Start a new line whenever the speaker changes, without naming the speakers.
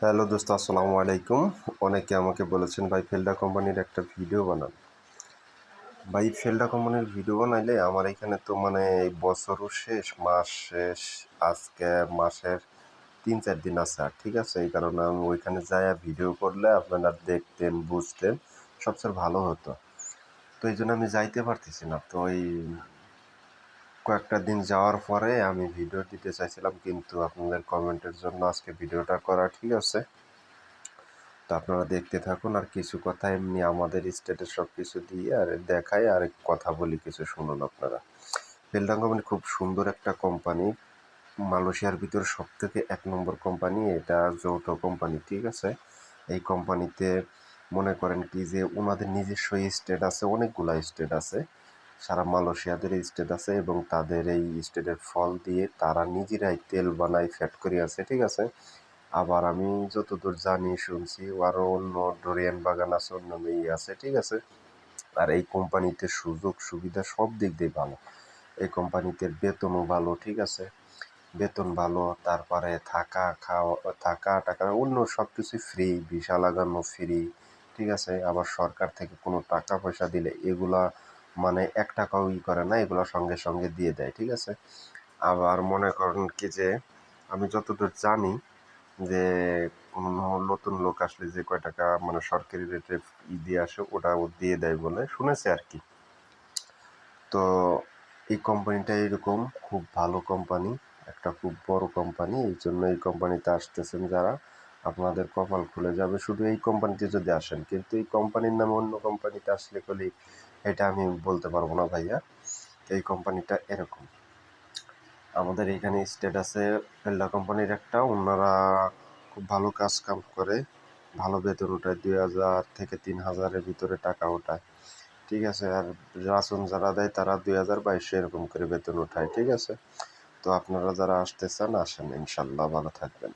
Hello দোস্ত, আসসালামু আলাইকুম। অনেকে আমাকে বলেছেন, ভাই, ফেলডা কোম্পানির একটা ভিডিও বানান। ভাই, ফেলডা কোম্পানির ভিডিও বানাইলে আমার এখানে তো মানে বছরও শেষ, মাস শেষ, আজকে মাসের তিন চার দিন আছে। আর ঠিক আছে, এই কারণে আমি ওইখানে যাই ভিডিও করলে আপনারা দেখতেন, বুঝতেন, সবচেয়ে ভালো হতো। তো এই জন্য আমি যাইতে পারতেছি না। তো এই কয়েকটা দিন যাওয়ার পরে আমি ভিডিও দিতে চাইছিলাম, কিন্তু আপনাদের কমেন্টের জন্য আজকে ভিডিওটা করা ঠিক আছে। তো আপনারা দেখতে থাকুন আর কিছু কথা এমনি আমাদের স্টেটের সব কিছু দিয়ে আর দেখাই, আর কথা বলি, কিছু শুনুন আপনারা। ফেলডাং কোম্পানি খুব সুন্দর একটা কোম্পানি মালয়েশিয়ার ভিতর সব থেকে এক নম্বর কোম্পানি এটা যৌথ কোম্পানি ঠিক আছে? এই কোম্পানিতে মনে করেন কি যে ওনাদের নিজস্ব স্টেট আছে, অনেকগুলা স্টেট আছে। সারা মালয়েশিয়াদের স্টেট আছে এবং তাদের এই স্টেটের ফল দিয়ে তারা নিজেরাই তেল বানায় ফ্যাট করে আছে, ঠিক আছে? আবার আমি যতদূর জানি, শুনছি আরও অন্য ডোরিয়ান বাগান আছে, অন্য মেয়ে আছে, ঠিক আছে? আর এই কোম্পানিতে সুযোগ সুবিধা সব দিক দিয়ে ভালো। এই কোম্পানিতে বেতনও ভালো, ঠিক আছে? বেতন ভালো, তারপরে থাকা, খাওয়া, থাকা, টাকা, অন্য সব কিছুই ফ্রি ভিসা লাগানো ফ্রি ঠিক আছে? আবার সরকার থেকে কোনো টাকা পয়সা দিলে এগুলা মানে এক টাকাও ই করে না, এগুলো সঙ্গে সঙ্গে দিয়ে দেয়, ঠিক আছে? আবার মনে করেন কি যে, আমি যতদূর জানি যে, কোনো নতুন লোক আসলে যে কয় টাকা মানে সরকারি রেটে ই দিয়ে আসে ওটা ও দিয়ে দেয় বলে শুনেছি আর কি। তো এই কোম্পানিটা এরকম খুব ভালো কোম্পানি একটা খুব বড় কোম্পানি এই জন্য এই কোম্পানিতে আসতেছেন যারা। আপনাদের কপাল খুলে যাবে। শুধু এই কোম্পানিতে যদি আসেন, কিন্তু এই কোম্পানির নামে অন্য কোম্পানিতে আসলে কলি এটা আমি বলতে পারব না ভাইয়া। এই কোম্পানিটা এরকম। আমাদের এখানে স্টেট আছে কোম্পানির একটা। ওনারা খুব ভালো কাজ কাম করে, ভালো বেতন ওঠায় দুই হাজার থেকে তিন হাজারের ভিতরে টাকা ওঠায় ঠিক আছে, আর রাসন যারা দেয়, তারা দুই হাজার বাইশশো এরকম করে বেতন ওঠায় ঠিক আছে? তো আপনারা যারা আসতে চান, আসেন। ইনশাল্লাহ ভালো থাকবেন।